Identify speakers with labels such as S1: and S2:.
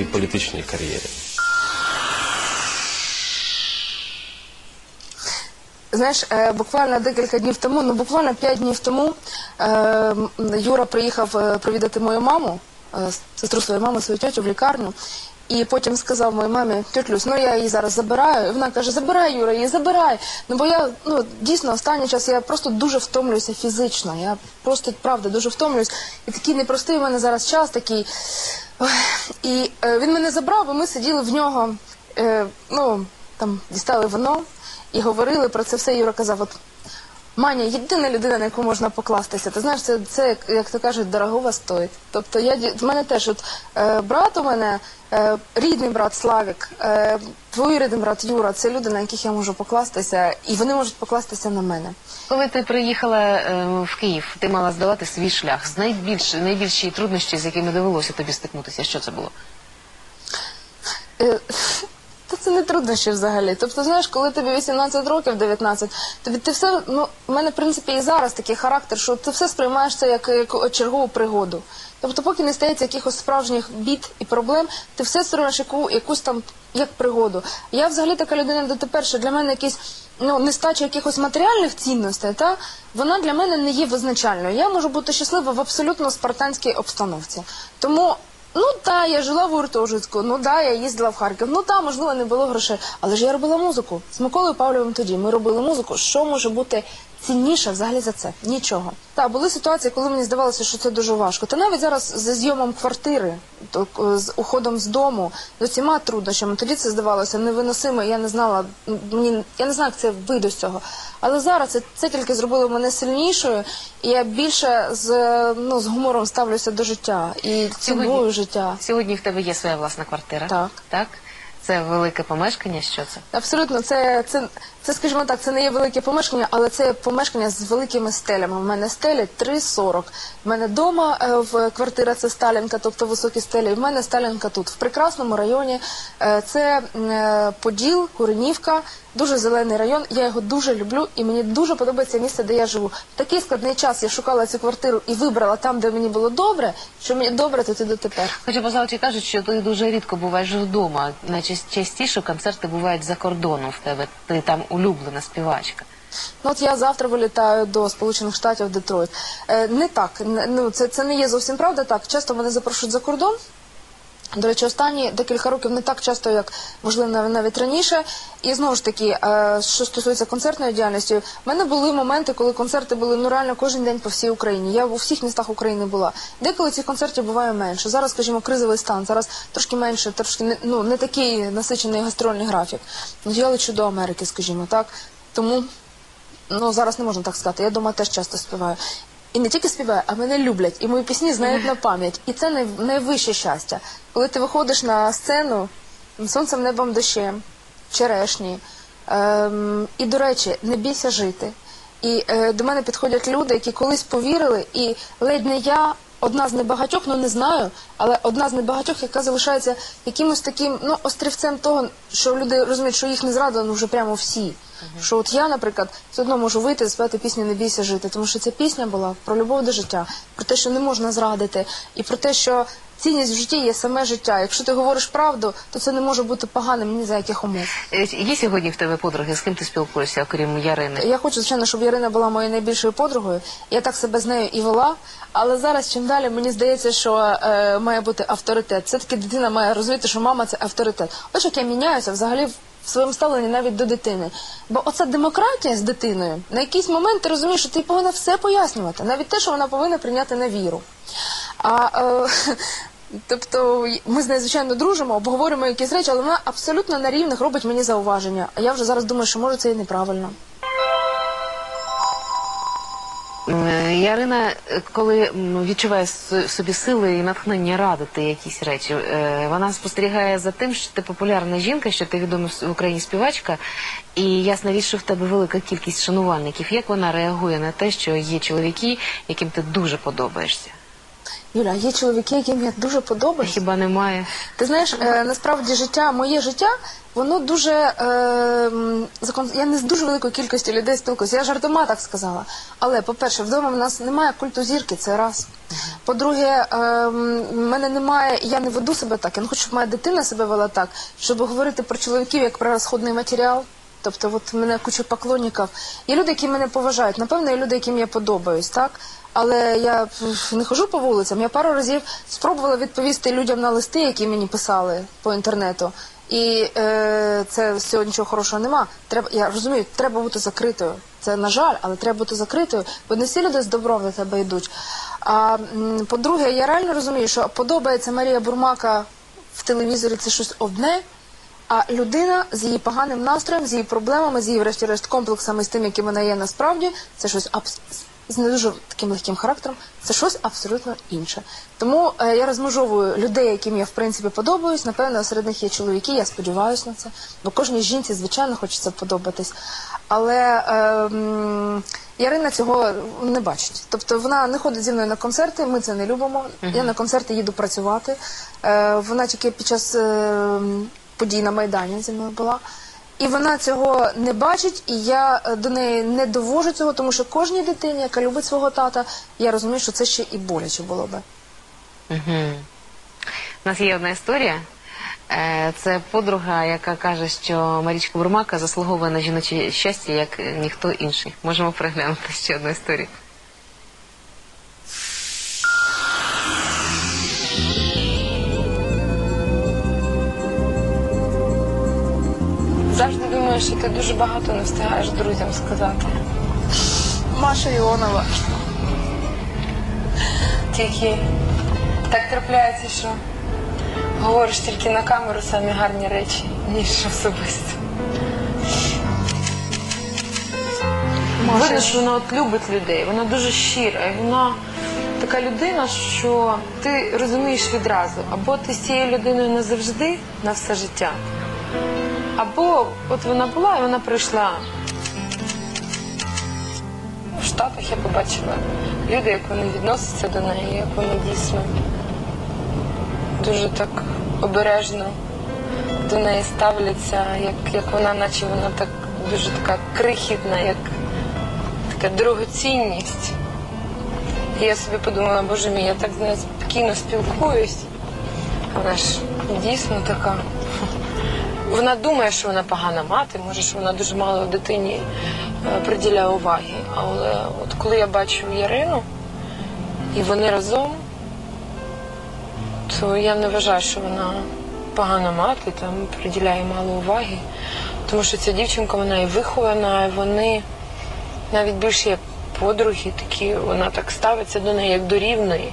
S1: моїй політичній кар'єрі.
S2: Знаєш, е, буквально декілька днів тому, ну буквально п'ять днів тому, Юра приїхав е, провідати мою маму, е, сестру своєї мами, свою тьотю в лікарню. І потім сказав моїй мамі, тьоть Люсь, ну я її зараз забираю. І вона каже, забирай, Юра, її забирай. Ну бо я ну дійсно останній час я просто дуже втомлююся фізично. Я просто правда дуже втомлююсь. І такий непростий у мене зараз час такий. І е, він мене забрав, і ми сиділи в нього, е, ну там дістали вино і говорили про це все. Юра казав, от Маня, єдина людина, на яку можна покластися. Ти знаєш, це, це як, як то кажуть, дорогого стоїть. Тобто я в мене теж от е, брат у мене, е, рідний брат Славік, е, двоюрідний брат Юра, це люди, на яких я можу покластися, і вони можуть покластися на мене.
S3: Коли ти приїхала е, в Київ, ти мала здолати свій шлях з найбільш найбільші труднощі, з якими довелося тобі стикнутися. Що це було?
S2: Е, це не труднощі взагалі. Тобто, знаєш, коли тобі 18 років, 19, тобі ти все, ну, в мене, в принципі, і зараз такий характер, що ти все сприймаєш це як, як чергову пригоду. Тобто, поки не стається якихось справжніх бід і проблем, ти все сприймаєш яку, якусь там як пригоду. Я взагалі така людина дотепер, що для мене якісь ну, нестача якихось матеріальних цінностей, та, вона для мене не є визначальною. Я можу бути щаслива в абсолютно спартанській обстановці. Тому Ну та я жила в гуртожитку, ну да, я їздила в Харків. Ну та, можливо, не було грошей. Але ж я робила музику з Миколою Павловим тоді. Ми робили музику. Що може бути цінніше взагалі за це? Нічого. Та були ситуації, коли мені здавалося, що це дуже важко. Та навіть зараз зі зйомом квартири, то, е, з уходом з дому, з усіма труднощами. Тоді це здавалося невиносимо. Я не знала, мені я не знаю, як це вийду з цього. Але зараз це, це тільки зробило мене сильнішою, і я більше з ну з гумором ставлюся до життя і ціную життя.
S3: Сьогодні в тебе є своя власна квартира.
S2: Так.
S3: Так? Це велике помешкання. Що це?
S2: Абсолютно, це, це, це, скажімо так, це не є велике помешкання, але це помешкання з великими стелями. У мене стелі 3,40. В мене вдома е, в квартира це Сталінка, тобто високі стелі. І в мене Сталінка тут, в прекрасному районі. Е, Це е, Поділ, Куренівка, дуже зелений район. Я його дуже люблю і мені дуже подобається місце, де я живу. В такий складний час я шукала цю квартиру і вибрала там, де мені було добре. Що мені добре, тут і дотепер.
S3: Хоча позавчі кажуть, що ти дуже рідко буваєш вдома. Найчастіше концерти бувають за кордоном в тебе. Ти там улюблена співачка.
S2: Ну, от я завтра вилітаю до Сполучених Штатів Детройт. Е, не так, не- ну це, це не є зовсім правда. Так, часто мене запрошують за кордон. До речі, останні декілька років не так часто, як можливо навіть раніше. І знову ж таки, е, що стосується концертної діяльності, в мене були моменти, коли концерти були ну реально кожен день по всій Україні. Я у всіх містах України була. Деколи цих концертів буває менше. Зараз, скажімо, кризовий стан. Зараз трошки менше, трошки не ну не такий насичений гастрольний графік. Ну, Я лечу до Америки, скажімо так. Тому Ну, зараз не можна так сказати. Я вдома теж часто співаю. І не тільки співаю, а мене люблять. І мої пісні знають на пам'ять. І це най- найвище щастя. Коли ти виходиш на сцену сонцем, небом, дощем, черешні. Ем, і, до речі, не бійся жити. І е, до мене підходять люди, які колись повірили, і ледь не я. Одна з небагатьох, ну не знаю, але одна з небагатьох, яка залишається якимось таким ну острівцем того, що люди розуміють, що їх не зрадили ну, вже прямо всі. Що от я, наприклад, все одно можу вийти і співати пісню Не бійся жити, тому що ця пісня була про любов до життя, про те, що не можна зрадити, і про те, що цінність в житті є саме життя. Якщо ти говориш правду, то це не може бути поганим ні за яких умов.
S3: Е, Є сьогодні в тебе подруги, з ким ти спілкуєшся, окрім Ярини?
S2: Я хочу, звичайно, щоб Ярина була моєю найбільшою подругою. Я так себе з нею і вела. Але зараз, чим далі, мені здається, що е, має бути авторитет. Все-таки дитина має розуміти, що мама це авторитет. Ось як я міняюся взагалі в своєму ставленні навіть до дитини. Бо оця демократія з дитиною, на якийсь момент ти розумієш, що ти повинна все пояснювати, навіть те, що вона повинна прийняти на віру. А е, Тобто ми з нею, звичайно, дружимо, обговорюємо якісь речі, але вона абсолютно на рівних робить мені зауваження. А я вже зараз думаю, що може це і неправильно.
S3: Е, Ярина, коли відчуває собі сили і натхнення радити якісь речі, е, вона спостерігає за тим, що ти популярна жінка, що ти відома в Україні співачка, і ясна річ, що в тебе велика кількість шанувальників. Як вона реагує на те, що є чоловіки, яким ти дуже подобаєшся?
S2: Юля, є чоловіки, яким я дуже подобаюсь.
S3: Хіба немає?
S2: Ти знаєш, е, насправді життя, моє життя, воно дуже е, закон... я не з дуже великою кількістю людей спілкуюся. Я жартома так сказала. Але, по-перше, вдома в нас немає культу зірки, це раз. По-друге, е, в мене немає, я не веду себе так. Я не хочу, щоб моя дитина себе вела так, щоб говорити про чоловіків як про розходний матеріал. Тобто, от в мене куча поклонників. Є люди, які мене поважають. Напевно, є люди, яким я подобаюсь, так? Але я не хожу по вулицям. Я пару разів спробувала відповісти людям на листи, які мені писали по інтернету. І е, це з цього нічого хорошого нема. Треба, я розумію, треба бути закритою. Це на жаль, але треба бути закритою, бо не всі люди з добром до тебе йдуть. А по-друге, я реально розумію, що подобається Марія Бурмака в телевізорі це щось одне. А людина з її поганим настроєм, з її проблемами, з її, врешті-решт, комплексами, з тим, яким вона є насправді, це щось абс... з не дуже таким легким характером, це щось абсолютно інше. Тому е, я розмежовую людей, яким я в принципі подобаюсь. Напевно, серед них є чоловіки, я сподіваюся на це. Бо кожній жінці, звичайно, хочеться подобатись. Але е, м, Ярина цього не бачить. Тобто вона не ходить зі мною на концерти, ми це не любимо. Я на концерти їду працювати. Е, вона тільки під час. Е, подій на Майдані зі мною була. І вона цього не бачить, і я е, до неї не довожу цього, тому що кожній дитині, яка любить свого тата, я розумію, що це ще і боляче було би.
S3: Угу. У нас є одна історія. Е, Це подруга, яка каже, що Марічка Бурмака заслуговує на жіноче щастя, як ніхто інший. Можемо переглянути ще одну історію.
S1: Думаю, що ти дуже багато не встигаєш друзям сказати.
S2: Маша Іонова.
S1: Тільки так трапляється, що говориш тільки на камеру самі гарні речі, ніж особисто. Видно, що вона от любить людей, вона дуже щира, і вона така людина, що ти розумієш відразу, або ти з цією людиною назавжди на все життя, або от вона була і вона прийшла. В Штатах я побачила люди, як вони відносяться до неї, як вони дійсно дуже так обережно до неї ставляться, як, як вона, наче вона так дуже така крихітна, як така дорогоцінність. І я собі подумала, боже мій, я так з нею спокійно спілкуюсь. Вона ж дійсно така. Вона думає, що вона погана мати, може, що вона дуже мало дитині е, приділяє уваги. Але от коли я бачу Ярину і вони разом, то я не вважаю, що вона погана мати, там приділяє мало уваги. Тому що ця дівчинка, вона і вихована, і вони навіть більше як подруги такі, вона так ставиться до неї як до рівної.